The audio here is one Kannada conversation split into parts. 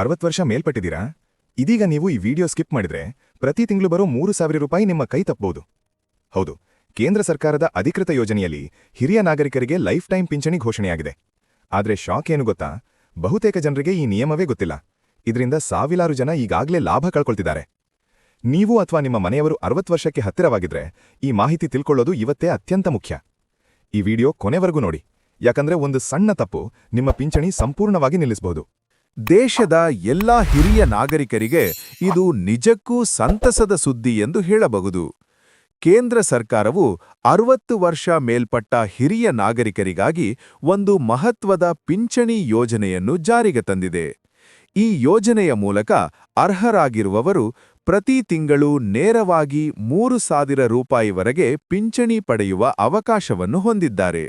ಅರವತ್ತು ವರ್ಷ ಮೇಲ್ಪಟ್ಟಿದ್ದೀರಾ? ಇದೀಗ ನೀವು ಈ ವಿಡಿಯೋ ಸ್ಕಿಪ್ ಮಾಡಿದ್ರೆ ಪ್ರತಿ ತಿಂಗಳು ಬರೋ ಮೂರು ಸಾವಿರ ರೂಪಾಯಿ ನಿಮ್ಮ ಕೈ ತಪ್ಪಬಹುದು. ಹೌದು, ಕೇಂದ್ರ ಸರ್ಕಾರದ ಅಧಿಕೃತ ಯೋಜನೆಯಲ್ಲಿ ಹಿರಿಯ ನಾಗರಿಕರಿಗೆ ಲೈಫ್ ಟೈಮ್ ಪಿಂಚಣಿ ಘೋಷಣೆಯಾಗಿದೆ. ಆದ್ರೆ ಶಾಕ್ ಏನು ಗೊತ್ತಾ? ಬಹುತೇಕ ಜನರಿಗೆ ಈ ನಿಯಮವೇ ಗೊತ್ತಿಲ್ಲ. ಇದರಿಂದ ಸಾವಿರಾರು ಜನ ಈಗಾಗಲೇ ಲಾಭ ಕಳ್ಕೊಳ್ತಿದ್ದಾರೆ. ನೀವು ಅಥವಾ ನಿಮ್ಮ ಮನೆಯವರು ಅರವತ್ತು ವರ್ಷಕ್ಕೆ ಹತ್ತಿರವಾಗಿದ್ರೆ ಈ ಮಾಹಿತಿ ತಿಳ್ಕೊಳ್ಳೋದು ಇವತ್ತೇ ಅತ್ಯಂತ ಮುಖ್ಯ. ಈ ವಿಡಿಯೋ ಕೊನೆವರೆಗೂ ನೋಡಿ. ಯಾಕಂದ್ರೆ ಒಂದು ಸಣ್ಣ ತಪ್ಪು ನಿಮ್ಮ ಪಿಂಚಣಿ ಸಂಪೂರ್ಣವಾಗಿ ನಿಲ್ಲಿಸಬಹುದು. ದೇಶದ ಎಲ್ಲಾ ಹಿರಿಯ ನಾಗರಿಕರಿಗೆ ಇದು ನಿಜಕ್ಕೂ ಸಂತಸದ ಸುದ್ದಿ ಎಂದು ಹೇಳಬಹುದು. ಕೇಂದ್ರ ಸರ್ಕಾರವು ಅರವತ್ತು ವರ್ಷ ಮೇಲ್ಪಟ್ಟ ಹಿರಿಯ ನಾಗರಿಕರಿಗಾಗಿ ಒಂದು ಮಹತ್ವದ ಪಿಂಚಣಿ ಯೋಜನೆಯನ್ನು ಜಾರಿಗೆ ತಂದಿದೆ. ಈ ಯೋಜನೆಯ ಮೂಲಕ ಅರ್ಹರಾಗಿರುವವರು ಪ್ರತಿ ತಿಂಗಳು ನೇರವಾಗಿ ಮೂರು ಸಾವಿರ ರೂಪಾಯಿವರೆಗೆ ಪಿಂಚಣಿ ಪಡೆಯುವ ಅವಕಾಶವನ್ನು ಹೊಂದಿದ್ದಾರೆ.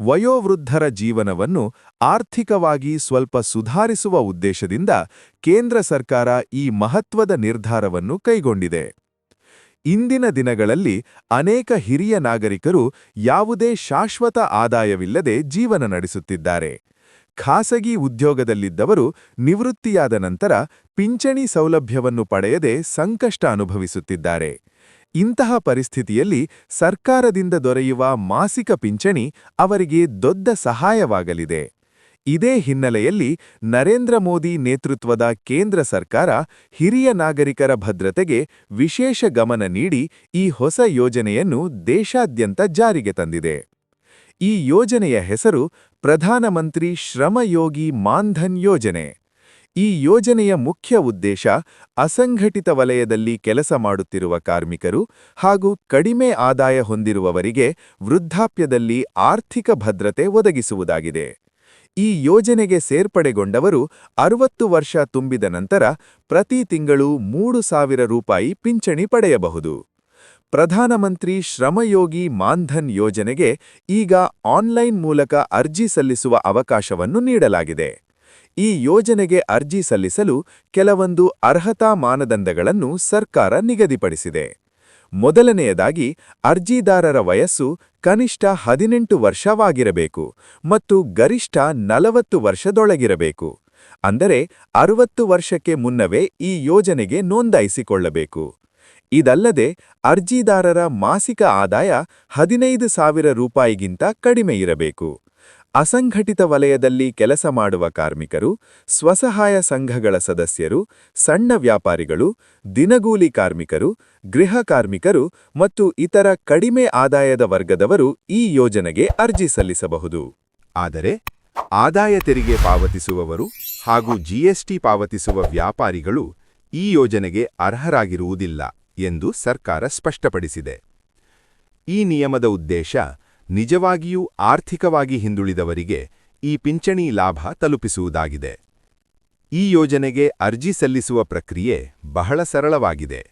ವಯೋವೃದ್ಧರ ಜೀವನವನ್ನು ಆರ್ಥಿಕವಾಗಿ ಸ್ವಲ್ಪ ಸುಧಾರಿಸುವ ಉದ್ದೇಶದಿಂದ ಕೇಂದ್ರ ಸರ್ಕಾರ ಈ ಮಹತ್ವದ ನಿರ್ಧಾರವನ್ನು ಕೈಗೊಂಡಿದೆ. ಇಂದಿನ ದಿನಗಳಲ್ಲಿ ಅನೇಕ ಹಿರಿಯ ನಾಗರಿಕರು ಯಾವುದೇ ಶಾಶ್ವತ ಆದಾಯವಿಲ್ಲದೆ ಜೀವನ ನಡೆಸುತ್ತಿದ್ದಾರೆ. ಖಾಸಗಿ ಉದ್ಯೋಗದಲ್ಲಿದ್ದವರು ನಿವೃತ್ತಿಯಾದ ನಂತರ ಪಿಂಚಣಿ ಸೌಲಭ್ಯವನ್ನು ಪಡೆಯದೆ ಸಂಕಷ್ಟ ಅನುಭವಿಸುತ್ತಿದ್ದಾರೆ. ಇಂತಹ ಪರಿಸ್ಥಿತಿಯಲ್ಲಿ ಸರ್ಕಾರದಿಂದ ದೊರೆಯುವ ಮಾಸಿಕ ಪಿಂಚಣಿ ಅವರಿಗೆ ದೊಡ್ಡ ಸಹಾಯವಾಗಲಿದೆ. ಇದೇ ಹಿನ್ನೆಲೆಯಲ್ಲಿ ನರೇಂದ್ರ ಮೋದಿ ನೇತೃತ್ವದ ಕೇಂದ್ರ ಸರ್ಕಾರ ಹಿರಿಯ ನಾಗರಿಕರ ಭದ್ರತೆಗೆ ವಿಶೇಷ ಗಮನ ನೀಡಿ ಈ ಹೊಸ ಯೋಜನೆಯನ್ನು ದೇಶಾದ್ಯಂತ ಜಾರಿಗೆ ತಂದಿದೆ. ಈ ಯೋಜನೆಯ ಹೆಸರು ಪ್ರಧಾನಮಂತ್ರಿ ಶ್ರಮಯೋಗಿ ಮಾನ್ಧನ್ ಯೋಜನೆ. ಈ ಯೋಜನೆಯ ಮುಖ್ಯ ಉದ್ದೇಶ ಅಸಂಘಟಿತ ವಲಯದಲ್ಲಿ ಕೆಲಸ ಮಾಡುತ್ತಿರುವ ಕಾರ್ಮಿಕರು ಹಾಗೂ ಕಡಿಮೆ ಆದಾಯ ಹೊಂದಿರುವವರಿಗೆ ವೃದ್ಧಾಪ್ಯದಲ್ಲಿ ಆರ್ಥಿಕ ಭದ್ರತೆ ಒದಗಿಸುವುದಾಗಿದೆ. ಈ ಯೋಜನೆಗೆ ಸೇರ್ಪಡೆಗೊಂಡವರು ಅರವತ್ತು ವರ್ಷ ತುಂಬಿದ ನಂತರ ಪ್ರತಿ ತಿಂಗಳು ಮೂರು ಸಾವಿರ ರೂಪಾಯಿ ಪಿಂಚಣಿ ಪಡೆಯಬಹುದು. ಪ್ರಧಾನಮಂತ್ರಿ ಶ್ರಮಯೋಗಿ ಮಾನ್ಧನ್ ಯೋಜನೆಗೆ ಈಗ ಆನ್ಲೈನ್ ಮೂಲಕ ಅರ್ಜಿ ಸಲ್ಲಿಸುವ ಅವಕಾಶವನ್ನು ನೀಡಲಾಗಿದೆ. ಈ ಯೋಜನೆಗೆ ಅರ್ಜಿ ಸಲ್ಲಿಸಲು ಕೆಲವೊಂದು ಅರ್ಹತಾ ಮಾನದಂಡಗಳನ್ನು ಸರ್ಕಾರ ನಿಗದಿಪಡಿಸಿದೆ. ಮೊದಲನೆಯದಾಗಿ, ಅರ್ಜಿದಾರರ ವಯಸ್ಸು ಕನಿಷ್ಠ ಹದಿನೆಂಟು ವರ್ಷವಾಗಿರಬೇಕು ಮತ್ತು ಗರಿಷ್ಠ ನಲವತ್ತು ವರ್ಷದೊಳಗಿರಬೇಕು. ಅಂದರೆ, ಅರವತ್ತು ವರ್ಷಕ್ಕೆ ಮುನ್ನವೇ ಈ ಯೋಜನೆಗೆ ನೋಂದಾಯಿಸಿಕೊಳ್ಳಬೇಕು. ಇದಲ್ಲದೆ, ಅರ್ಜಿದಾರರ ಮಾಸಿಕ ಆದಾಯ ಹದಿನೈದು ಸಾವಿರ ರೂಪಾಯಿಗಿಂತ ಕಡಿಮೆ ಇರಬೇಕು. ಅಸಂಘಟಿತ ವಲಯದಲ್ಲಿ ಕೆಲಸ ಮಾಡುವ ಕಾರ್ಮಿಕರು, ಸ್ವಸಹಾಯ ಸಂಘಗಳ ಸದಸ್ಯರು, ಸಣ್ಣ ವ್ಯಾಪಾರಿಗಳು, ದಿನಗೂಲಿ ಕಾರ್ಮಿಕರು, ಗೃಹ ಕಾರ್ಮಿಕರು ಮತ್ತು ಇತರ ಕಡಿಮೆ ಆದಾಯದ ವರ್ಗದವರು ಈ ಯೋಜನೆಗೆ ಅರ್ಜಿ ಸಲ್ಲಿಸಬಹುದು. ಆದರೆ, ಆದಾಯ ತೆರಿಗೆ ಪಾವತಿಸುವವರು ಹಾಗೂ ಜಿಎಸ್ಟಿ ಪಾವತಿಸುವ ವ್ಯಾಪಾರಿಗಳು ಈ ಯೋಜನೆಗೆ ಅರ್ಹರಾಗಿರುವುದಿಲ್ಲ ಎಂದು ಸರ್ಕಾರ ಸ್ಪಷ್ಟಪಡಿಸಿದೆ. ಈ ನಿಯಮದ ಉದ್ದೇಶ ನಿಜವಾಗಿಯೂ ಆರ್ಥಿಕವಾಗಿ ಹಿಂದುಳಿದವರಿಗೆ ಈ ಪಿಂಚಣಿ ಲಾಭ ತಲುಪಿಸುವುದಾಗಿದೆ. ಈ ಯೋಜನೆಗೆ ಅರ್ಜಿ ಸಲ್ಲಿಸುವ ಪ್ರಕ್ರಿಯೆ ಬಹಳ ಸರಳವಾಗಿದೆ.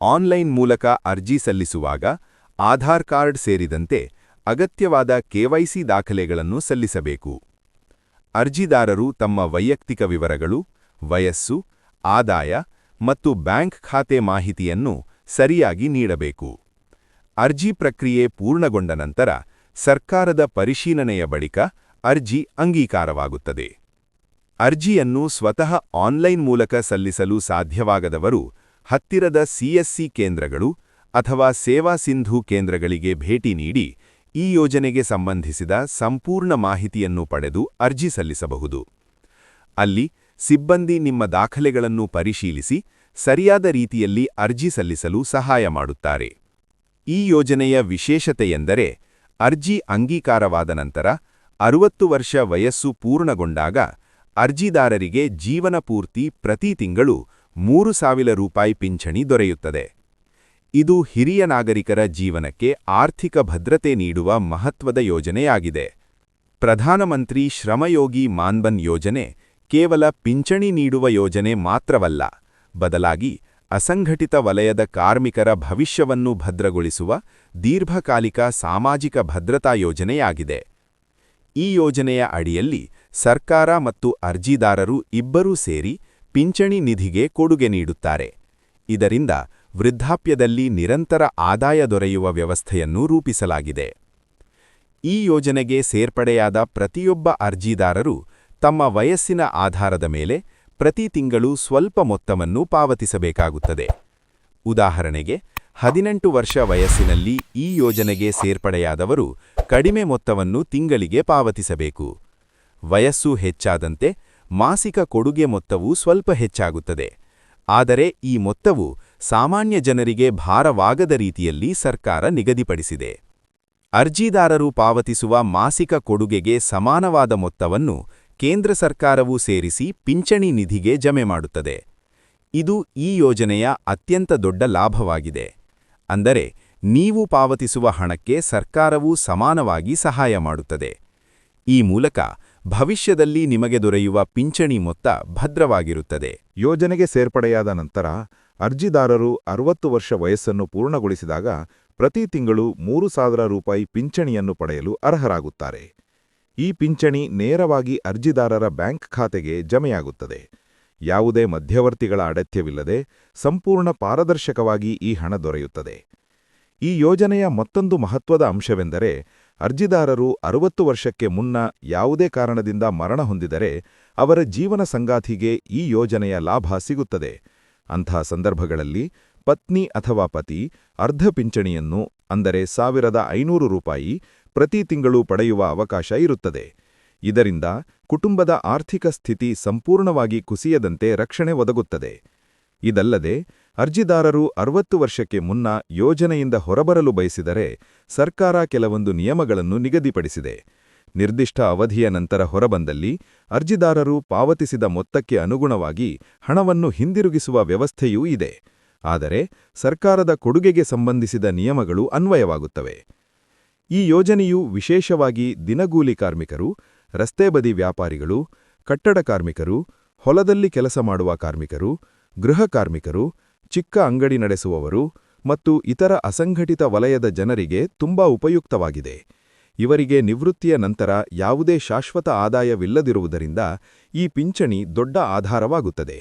ಆನ್ಲೈನ್ ಮೂಲಕ ಅರ್ಜಿ ಸಲ್ಲಿಸುವಾಗ ಆಧಾರ್ ಕಾರ್ಡ್ ಸೇರಿದಂತೆ ಅಗತ್ಯವಾದ ಕೆವೈಸಿ ದಾಖಲೆಗಳನ್ನು ಸಲ್ಲಿಸಬೇಕು. ಅರ್ಜಿದಾರರು ತಮ್ಮ ವೈಯಕ್ತಿಕ ವಿವರಗಳು, ವಯಸ್ಸು, ಆದಾಯ ಮತ್ತು ಬ್ಯಾಂಕ್ ಖಾತೆ ಮಾಹಿತಿಯನ್ನು ಸರಿಯಾಗಿ ನೀಡಬೇಕು. ಅರ್ಜಿ ಪ್ರಕ್ರಿಯೆ ಪೂರ್ಣಗೊಂಡ ನಂತರ ಸರ್ಕಾರದ ಪರಿಶೀಲನೆಯ ಬಳಿಕ ಅರ್ಜಿ ಅಂಗೀಕಾರವಾಗುತ್ತದೆ. ಅರ್ಜಿಯನ್ನು ಸ್ವತಃ ಆನ್ಲೈನ್ ಮೂಲಕ ಸಲ್ಲಿಸಲು ಸಾಧ್ಯವಾಗದವರು ಹತ್ತಿರದ ಸಿಎಸ್ಸಿ ಕೇಂದ್ರಗಳು ಅಥವಾ ಸೇವಾ ಸಿಂಧು ಕೇಂದ್ರಗಳಿಗೆ ಭೇಟಿ ನೀಡಿ ಈ ಯೋಜನೆಗೆ ಸಂಬಂಧಿಸಿದ ಸಂಪೂರ್ಣ ಮಾಹಿತಿಯನ್ನು ಪಡೆದು ಅರ್ಜಿ ಸಲ್ಲಿಸಬಹುದು. ಅಲ್ಲಿ ಸಿಬ್ಬಂದಿ ನಿಮ್ಮ ದಾಖಲೆಗಳನ್ನು ಪರಿಶೀಲಿಸಿ ಸರಿಯಾದ ರೀತಿಯಲ್ಲಿ ಅರ್ಜಿ ಸಲ್ಲಿಸಲು ಸಹಾಯ ಮಾಡುತ್ತಾರೆ. ಈ ಯೋಜನೆಯ ವಿಶೇಷತೆಯೆಂದರೆ ಅರ್ಜಿ ಅಂಗೀಕಾರವಾದ ನಂತರ ಅರುವತ್ತು ವರ್ಷ ವಯಸ್ಸು ಪೂರ್ಣಗೊಂಡಾಗ ಅರ್ಜಿದಾರರಿಗೆ ಜೀವನ ಪೂರ್ತಿ ಪ್ರತಿ ತಿಂಗಳು ಮೂರು ಸಾವಿರ ರೂಪಾಯಿ ಪಿಂಚಣಿ ದೊರೆಯುತ್ತದೆ. ಇದು ಹಿರಿಯ ನಾಗರಿಕರ ಜೀವನಕ್ಕೆ ಆರ್ಥಿಕ ಭದ್ರತೆ ನೀಡುವ ಮಹತ್ವದ ಯೋಜನೆಯಾಗಿದೆ. ಪ್ರಧಾನಮಂತ್ರಿ ಶ್ರಮಯೋಗಿ ಮಾನ್ಬನ್ ಯೋಜನೆ ಕೇವಲ ಪಿಂಚಣಿ ನೀಡುವ ಯೋಜನೆ ಮಾತ್ರವಲ್ಲ, ಬದಲಾಗಿ ಅಸಂಘಟಿತ ವಲಯದ ಕಾರ್ಮಿಕರ ಭವಿಷ್ಯವನ್ನು ಭದ್ರಗೊಳಿಸುವ ದೀರ್ಘಕಾಲಿಕ ಸಾಮಾಜಿಕ ಭದ್ರತಾ ಯೋಜನೆಯಾಗಿದೆ. ಈ ಯೋಜನೆಯ ಅಡಿಯಲ್ಲಿ ಸರ್ಕಾರ ಮತ್ತು ಅರ್ಜಿದಾರರು ಇಬ್ಬರೂ ಸೇರಿ ಪಿಂಚಣಿ ನಿಧಿಗೆ ಕೊಡುಗೆ ನೀಡುತ್ತಾರೆ. ಇದರಿಂದ ವೃದ್ಧಾಪ್ಯದಲ್ಲಿ ನಿರಂತರ ಆದಾಯ ದೊರೆಯುವ ವ್ಯವಸ್ಥೆಯನ್ನು ರೂಪಿಸಲಾಗಿದೆ. ಈ ಯೋಜನೆಗೆ ಸೇರ್ಪಡೆಯಾದ ಪ್ರತಿಯೊಬ್ಬ ಅರ್ಜಿದಾರರು ತಮ್ಮ ವಯಸ್ಸಿನ ಆಧಾರದ ಮೇಲೆ ಪ್ರತಿ ತಿಂಗಳು ಸ್ವಲ್ಪ ಮೊತ್ತವನ್ನು ಪಾವತಿಸಬೇಕಾಗುತ್ತದೆ. ಉದಾಹರಣೆಗೆ, ಹದಿನೆಂಟು ವರ್ಷ ವಯಸ್ಸಿನಲ್ಲಿ ಈ ಯೋಜನೆಗೆ ಸೇರ್ಪಡೆಯಾದವರು ಕಡಿಮೆ ಮೊತ್ತವನ್ನು ತಿಂಗಳಿಗೆ ಪಾವತಿಸಬೇಕು. ವಯಸ್ಸು ಹೆಚ್ಚಾದಂತೆ ಮಾಸಿಕ ಕೊಡುಗೆ ಮೊತ್ತವು ಸ್ವಲ್ಪ ಹೆಚ್ಚಾಗುತ್ತದೆ. ಆದರೆ ಈ ಮೊತ್ತವು ಸಾಮಾನ್ಯ ಜನರಿಗೆ ಭಾರವಾಗದ ರೀತಿಯಲ್ಲಿ ಸರ್ಕಾರ ನಿಗದಿಪಡಿಸಿದೆ. ಅರ್ಜಿದಾರರು ಪಾವತಿಸುವ ಮಾಸಿಕ ಕೊಡುಗೆಗೆ ಸಮಾನವಾದ ಮೊತ್ತವನ್ನು ಕೇಂದ್ರ ಸರ್ಕಾರವು ಸೇರಿಸಿ ಪಿಂಚಣಿ ನಿಧಿಗೆ ಜಮೆ ಮಾಡುತ್ತದೆ. ಇದು ಈ ಯೋಜನೆಯ ಅತ್ಯಂತ ದೊಡ್ಡ ಲಾಭವಾಗಿದೆ. ಅಂದರೆ ನೀವು ಪಾವತಿಸುವ ಹಣಕ್ಕೆ ಸರ್ಕಾರವು ಸಮಾನವಾಗಿ ಸಹಾಯ ಮಾಡುತ್ತದೆ. ಈ ಮೂಲಕ ಭವಿಷ್ಯದಲ್ಲಿ ನಿಮಗೆ ದೊರೆಯುವ ಪಿಂಚಣಿ ಮೊತ್ತ ಭದ್ರವಾಗಿರುತ್ತದೆ. ಯೋಜನೆಗೆ ಸೇರ್ಪಡೆಯಾದ ನಂತರ ಅರ್ಜಿದಾರರು ಅರವತ್ತು ವರ್ಷ ವಯಸ್ಸನ್ನು ಪೂರ್ಣಗೊಳಿಸಿದಾಗ ಪ್ರತಿ ತಿಂಗಳು ಮೂರು ಸಾವಿರ ರೂಪಾಯಿ ಪಿಂಚಣಿಯನ್ನು ಪಡೆಯಲು ಅರ್ಹರಾಗುತ್ತಾರೆ. ಈ ಪಿಂಚಣಿ ನೇರವಾಗಿ ಅರ್ಜಿದಾರರ ಬ್ಯಾಂಕ್ ಖಾತೆಗೆ ಜಮೆಯಾಗುತ್ತದೆ. ಯಾವುದೇ ಮಧ್ಯವರ್ತಿಗಳ ಅಡತ್ಯವಿಲ್ಲದೆ ಸಂಪೂರ್ಣ ಪಾರದರ್ಶಕವಾಗಿ ಈ ಹಣ ದೊರೆಯುತ್ತದೆ. ಈ ಯೋಜನೆಯ ಮತ್ತೊಂದು ಮಹತ್ವದ ಅಂಶವೆಂದರೆ, ಅರ್ಜಿದಾರರು ಅರುವತ್ತು ವರ್ಷಕ್ಕೆ ಮುನ್ನ ಯಾವುದೇ ಕಾರಣದಿಂದ ಮರಣ ಹೊಂದಿದರೆ ಅವರ ಜೀವನ ಸಂಗಾತಿಗೆ ಈ ಯೋಜನೆಯ ಲಾಭ ಸಿಗುತ್ತದೆ. ಅಂಥ ಸಂದರ್ಭಗಳಲ್ಲಿ ಪತ್ನಿ ಅಥವಾ ಪತಿ ಅರ್ಧ ಪಿಂಚಣಿಯನ್ನು ಅಂದರೆ ಸಾವಿರದ ಐನೂರು ರೂಪಾಯಿ ಪ್ರತಿ ತಿಂಗಳು ಪಡೆಯುವ ಅವಕಾಶ ಇರುತ್ತದೆ. ಇದರಿಂದ ಕುಟುಂಬದ ಆರ್ಥಿಕ ಸ್ಥಿತಿ ಸಂಪೂರ್ಣವಾಗಿ ಕುಸಿಯದಂತೆ ರಕ್ಷಣೆ ಒದಗುತ್ತದೆ. ಇದಲ್ಲದೆ, ಅರ್ಜಿದಾರರು ಅರವತ್ತು ವರ್ಷಕ್ಕೆ ಮುನ್ನ ಯೋಜನೆಯಿಂದ ಹೊರಬರಲು ಬಯಸಿದರೆ ಸರ್ಕಾರ ಕೆಲವೊಂದು ನಿಯಮಗಳನ್ನು ನಿಗದಿಪಡಿಸಿದೆ. ನಿರ್ದಿಷ್ಟ ಅವಧಿಯ ನಂತರ ಹೊರಬಂದಲ್ಲಿ ಅರ್ಜಿದಾರರು ಪಾವತಿಸಿದ ಮೊತ್ತಕ್ಕೆ ಅನುಗುಣವಾಗಿ ಹಣವನ್ನು ಹಿಂದಿರುಗಿಸುವ ವ್ಯವಸ್ಥೆಯೂ ಇದೆ. ಆದರೆ, ಸರ್ಕಾರದ ಕೊಡುಗೆಗೆ ಸಂಬಂಧಿಸಿದ ನಿಯಮಗಳು ಅನ್ವಯವಾಗುತ್ತವೆ. ಈ ಯೋಜನೆಯು ವಿಶೇಷವಾಗಿ ದಿನಗೂಲಿ ಕಾರ್ಮಿಕರು, ರಸ್ತೆ ಬದಿ ವ್ಯಾಪಾರಿಗಳು, ಕಟ್ಟಡ ಕಾರ್ಮಿಕರು, ಹೊಲದಲ್ಲಿ ಕೆಲಸ ಮಾಡುವ ಕಾರ್ಮಿಕರು, ಗೃಹ ಕಾರ್ಮಿಕರು, ಚಿಕ್ಕ ಅಂಗಡಿ ನಡೆಸುವವರು ಮತ್ತು ಇತರ ಅಸಂಘಟಿತ ವಲಯದ ಜನರಿಗೆ ತುಂಬಾ ಉಪಯುಕ್ತವಾಗಿದೆ. ಇವರಿಗೆ ನಿವೃತ್ತಿಯ ನಂತರ ಯಾವುದೇ ಶಾಶ್ವತ ಆದಾಯವಿಲ್ಲದಿರುವುದರಿಂದ ಈ ಪಿಂಚಣಿ ದೊಡ್ಡ ಆಧಾರವಾಗುತ್ತದೆ.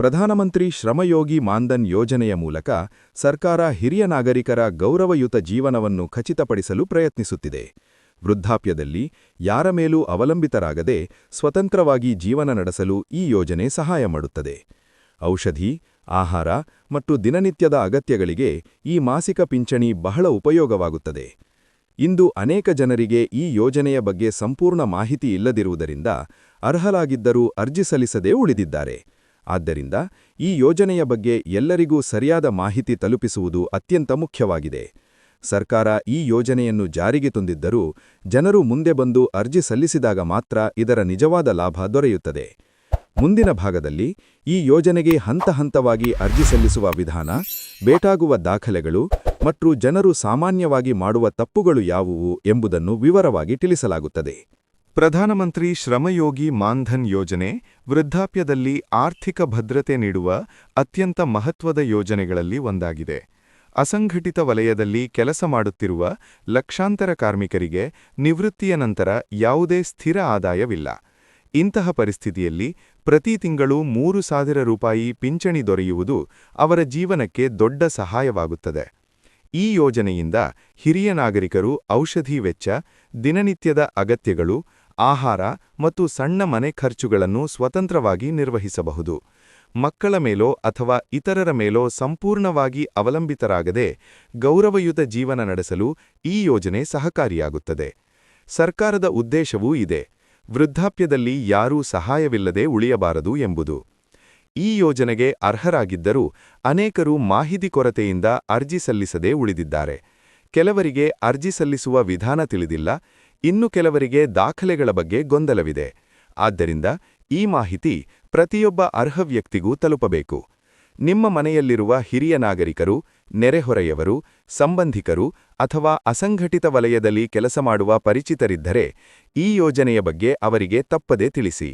ಪ್ರಧಾನಮಂತ್ರಿ ಶ್ರಮಯೋಗಿ ಮಾನ್ಧನ್ ಯೋಜನೆಯ ಮೂಲಕ ಸರ್ಕಾರ ಹಿರಿಯ ನಾಗರಿಕರ ಗೌರವಯುತ ಜೀವನವನ್ನು ಖಚಿತಪಡಿಸಲು ಪ್ರಯತ್ನಿಸುತ್ತಿದೆ. ವೃದ್ಧಾಪ್ಯದಲ್ಲಿ ಯಾರ ಮೇಲೂ ಅವಲಂಬಿತರಾಗದೆ ಸ್ವತಂತ್ರವಾಗಿ ಜೀವನ ನಡೆಸಲು ಈ ಯೋಜನೆ ಸಹಾಯ ಮಾಡುತ್ತದೆ. ಔಷಧಿ, ಆಹಾರ ಮತ್ತು ದಿನನಿತ್ಯದ ಅಗತ್ಯಗಳಿಗೆ ಈ ಮಾಸಿಕ ಪಿಂಚಣಿ ಬಹಳ ಉಪಯೋಗವಾಗುತ್ತದೆ. ಇಂದು ಅನೇಕ ಜನರಿಗೆ ಈ ಯೋಜನೆಯ ಬಗ್ಗೆ ಸಂಪೂರ್ಣ ಮಾಹಿತಿ ಇಲ್ಲದಿರುವುದರಿಂದ ಅರ್ಹಲಾಗಿದ್ದರೂ ಅರ್ಜಿ ಸಲ್ಲಿಸದೇ ಉಳಿದಿದ್ದಾರೆ. ಆದ್ದರಿಂದ ಈ ಯೋಜನೆಯ ಬಗ್ಗೆ ಎಲ್ಲರಿಗೂ ಸರಿಯಾದ ಮಾಹಿತಿ ತಲುಪಿಸುವುದು ಅತ್ಯಂತ ಮುಖ್ಯವಾಗಿದೆ. ಸರ್ಕಾರ ಈ ಯೋಜನೆಯನ್ನು ಜಾರಿಗೆ ತಂದಿದ್ದರೂ ಜನರು ಮುಂದೆ ಬಂದು ಅರ್ಜಿ ಸಲ್ಲಿಸಿದಾಗ ಮಾತ್ರ ಇದರ ನಿಜವಾದ ಲಾಭ ದೊರೆಯುತ್ತದೆ. ಮುಂದಿನ ಭಾಗದಲ್ಲಿ ಈ ಯೋಜನೆಗೆ ಹಂತ ಹಂತವಾಗಿ ಅರ್ಜಿ ಸಲ್ಲಿಸುವ ವಿಧಾನ, ಬೇಟಾಗುವ ದಾಖಲೆಗಳು ಮತ್ತು ಜನರು ಸಾಮಾನ್ಯವಾಗಿ ಮಾಡುವ ತಪ್ಪುಗಳು ಯಾವುವು ಎಂಬುದನ್ನು ವಿವರವಾಗಿ ತಿಳಿಸಲಾಗುತ್ತದೆ. ಪ್ರಧಾನಮಂತ್ರಿ ಶ್ರಮಯೋಗಿ ಮಾನ್ಧನ್ ಯೋಜನೆ ವೃದ್ಧಾಪ್ಯದಲ್ಲಿ ಆರ್ಥಿಕ ಭದ್ರತೆ ನೀಡುವ ಅತ್ಯಂತ ಮಹತ್ವದ ಯೋಜನೆಗಳಲ್ಲಿ ಒಂದಾಗಿದೆ. ಅಸಂಘಟಿತ ವಲಯದಲ್ಲಿ ಕೆಲಸ ಮಾಡುತ್ತಿರುವ ಲಕ್ಷಾಂತರ ಕಾರ್ಮಿಕರಿಗೆ ನಿವೃತ್ತಿಯ ನಂತರ ಯಾವುದೇ ಸ್ಥಿರ ಆದಾಯವಿಲ್ಲ. ಇಂತಹ ಪರಿಸ್ಥಿತಿಯಲ್ಲಿ ಪ್ರತಿ ತಿಂಗಳು ಮೂರು ಸಾವಿರ ರೂಪಾಯಿ ಪಿಂಚಣಿ ದೊರೆಯುವುದು ಅವರ ಜೀವನಕ್ಕೆ ದೊಡ್ಡ ಸಹಾಯವಾಗುತ್ತದೆ. ಈ ಯೋಜನೆಯಿಂದ ಹಿರಿಯ ನಾಗರಿಕರು ಔಷಧಿ ವೆಚ್ಚ, ದಿನನಿತ್ಯದ ಅಗತ್ಯಗಳು ಆಹಾರ ಮತ್ತು ಸಣ್ಣ ಮನೆ ಖರ್ಚುಗಳನ್ನು ಸ್ವತಂತ್ರವಾಗಿ ನಿರ್ವಹಿಸಬಹುದು. ಮಕ್ಕಳ ಮೇಲೋ ಅಥವಾ ಇತರರ ಮೇಲೋ ಸಂಪೂರ್ಣವಾಗಿ ಅವಲಂಬಿತರಾಗದೆ ಗೌರವಯುತ ಜೀವನ ನಡೆಸಲು ಈ ಯೋಜನೆ ಸಹಕಾರಿಯಾಗುತ್ತದೆ. ಸರ್ಕಾರದ ಉದ್ದೇಶವೂ ಇದೆ. ವೃದ್ಧಾಪ್ಯದಲ್ಲಿ ಯಾರೂ ಸಹಾಯವಿಲ್ಲದೆ ಉಳಿಯಬಾರದು ಎಂಬುದು. ಈ ಯೋಜನೆಗೆ ಅರ್ಹರಾಗಿದ್ದರೂ ಅನೇಕರು ಮಾಹಿತಿ ಕೊರತೆಯಿಂದ ಅರ್ಜಿ ಸಲ್ಲಿಸದೇ ಉಳಿದಿದ್ದಾರೆ. ಕೆಲವರಿಗೆ ಅರ್ಜಿ ಸಲ್ಲಿಸುವ ವಿಧಾನ ತಿಳಿದಿಲ್ಲ. ಇನ್ನು ಕೆಲವರಿಗೆ ದಾಖಲೆಗಳ ಬಗ್ಗೆ ಗೊಂದಲವಿದೆ. ಆದ್ದರಿಂದ ಈ ಮಾಹಿತಿ ಪ್ರತಿಯೊಬ್ಬ ಅರ್ಹ ವ್ಯಕ್ತಿಗೂ ತಲುಪಬೇಕು. ನಿಮ್ಮ ಮನೆಯಲ್ಲಿರುವ ಹಿರಿಯ ನಾಗರಿಕರು, ನೆರೆಹೊರೆಯವರು, ಸಂಬಂಧಿಕರು ಅಥವಾ ಅಸಂಘಟಿತ ವಲಯದಲ್ಲಿ ಕೆಲಸ ಮಾಡುವ ಪರಿಚಿತರಿದ್ದರೆ ಈ ಯೋಜನೆಯ ಬಗ್ಗೆ ಅವರಿಗೆ ತಪ್ಪದೇ ತಿಳಿಸಿ.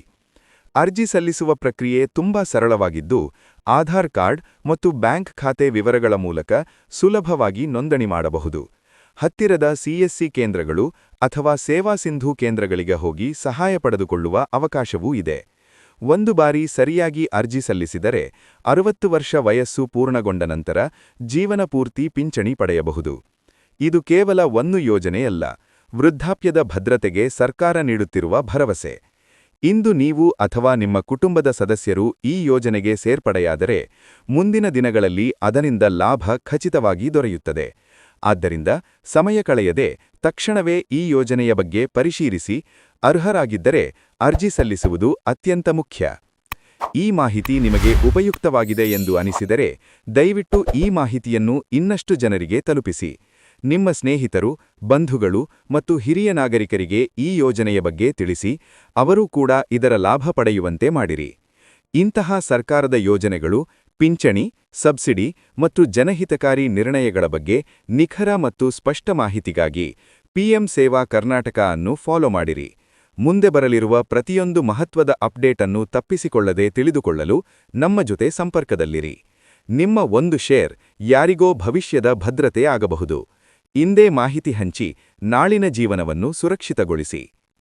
ಅರ್ಜಿ ಸಲ್ಲಿಸುವ ಪ್ರಕ್ರಿಯೆ ತುಂಬಾ ಸರಳವಾಗಿದ್ದು, ಆಧಾರ್ ಕಾರ್ಡ್ ಮತ್ತು ಬ್ಯಾಂಕ್ ಖಾತೆ ವಿವರಗಳ ಮೂಲಕ ಸುಲಭವಾಗಿ ನೋಂದಣಿ ಮಾಡಬಹುದು. ಹತ್ತಿರದ ಸಿಎಸ್ಸಿ ಕೇಂದ್ರಗಳು ಅಥವಾ ಸೇವಾ ಸಿಂಧು ಕೇಂದ್ರಗಳಿಗೆ ಹೋಗಿ ಸಹಾಯ ಪಡೆದುಕೊಳ್ಳುವ ಅವಕಾಶವೂ ಇದೆ. ಒಂದು ಬಾರಿ ಸರಿಯಾಗಿ ಅರ್ಜಿ ಸಲ್ಲಿಸಿದರೆ ಅರವತ್ತು ವರ್ಷ ವಯಸ್ಸು ಪೂರ್ಣಗೊಂಡ ನಂತರ ಜೀವನ ಪೂರ್ತಿ ಪಿಂಚಣಿ ಪಡೆಯಬಹುದು. ಇದು ಕೇವಲ ಒಂದು ಯೋಜನೆಯಲ್ಲ, ವೃದ್ಧಾಪ್ಯದ ಭದ್ರತೆಗೆ ಸರ್ಕಾರ ನೀಡುತ್ತಿರುವ ಭರವಸೆ. ಇಂದು ನೀವು ಅಥವಾ ನಿಮ್ಮ ಕುಟುಂಬದ ಸದಸ್ಯರು ಈ ಯೋಜನೆಗೆ ಸೇರ್ಪಡೆಯಾದರೆ ಮುಂದಿನ ದಿನಗಳಲ್ಲಿ ಅದರಿಂದ ಲಾಭ ಖಚಿತವಾಗಿ ದೊರೆಯುತ್ತದೆ. ಆದ್ದರಿಂದ ಸಮಯ ಕಳೆಯದೆ ತಕ್ಷಣವೇ ಈ ಯೋಜನೆಯ ಬಗ್ಗೆ ಪರಿಶೀಲಿಸಿ ಅರ್ಹರಾಗಿದ್ದರೆ ಅರ್ಜಿ ಸಲ್ಲಿಸುವುದು ಅತ್ಯಂತ ಮುಖ್ಯ. ಈ ಮಾಹಿತಿ ನಿಮಗೆ ಉಪಯುಕ್ತವಾಗಿದೆ ಎಂದು ಅನಿಸಿದರೆ ದಯವಿಟ್ಟು ಈ ಮಾಹಿತಿಯನ್ನು ಇನ್ನಷ್ಟು ಜನರಿಗೆ ತಲುಪಿಸಿ. ನಿಮ್ಮ ಸ್ನೇಹಿತರು, ಬಂಧುಗಳು ಮತ್ತು ಹಿರಿಯ ನಾಗರಿಕರಿಗೆ ಈ ಯೋಜನೆಯ ಬಗ್ಗೆ ತಿಳಿಸಿ, ಅವರೂ ಕೂಡ ಇದರ ಲಾಭ ಪಡೆಯುವಂತೆ ಮಾಡಿರಿ. ಇಂತಹ ಸರ್ಕಾರದ ಯೋಜನೆಗಳು ಪಿಂಚಣಿ ಸಬ್ಸಿಡಿ ಮತ್ತು ಜನಹಿತಕಾರಿ ನಿರ್ಣಯಗಳ ಬಗ್ಗೆ ನಿಖರ ಮತ್ತು ಸ್ಪಷ್ಟ ಮಾಹಿತಿಗಾಗಿ ಪಿಎಂ ಸೇವಾ ಕರ್ನಾಟಕ ಅನ್ನು ಫಾಲೋ ಮಾಡಿರಿ. ಮುಂದೆ ಬರಲಿರುವ ಪ್ರತಿಯೊಂದು ಮಹತ್ವದ ಅಪ್ಡೇಟ್ ಅನ್ನು ತಪ್ಪಿಸಿಕೊಳ್ಳದೆ ತಿಳಿದುಕೊಳ್ಳಲು ನಮ್ಮ ಜೊತೆ ಸಂಪರ್ಕದಲ್ಲಿರಿ. ನಿಮ್ಮ ಒಂದು ಶೇರ್ ಯಾರಿಗೋ ಭವಿಷ್ಯದ ಭದ್ರತೆ ಆಗಬಹುದು. ಇಂದೇ ಮಾಹಿತಿ ಹಂಚಿ ನಾಳಿನ ಜೀವನವನ್ನು ಸುರಕ್ಷಿತಗೊಳಿಸಿ.